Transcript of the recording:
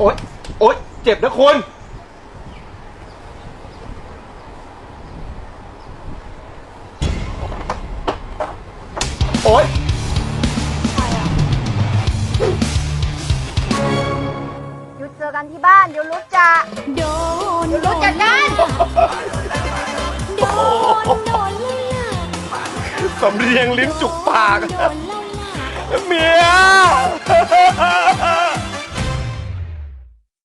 โอ๊ย โอ๊ย เจ็บนะคุณโอ๊ย หยุดเจอกันที่บ้านเดี๋ยวรู้จะโดนโดี๋ยวรู้จักการโดนโดนเลยล่ะสำเรียงลิ้นจุกปาก โดนเลย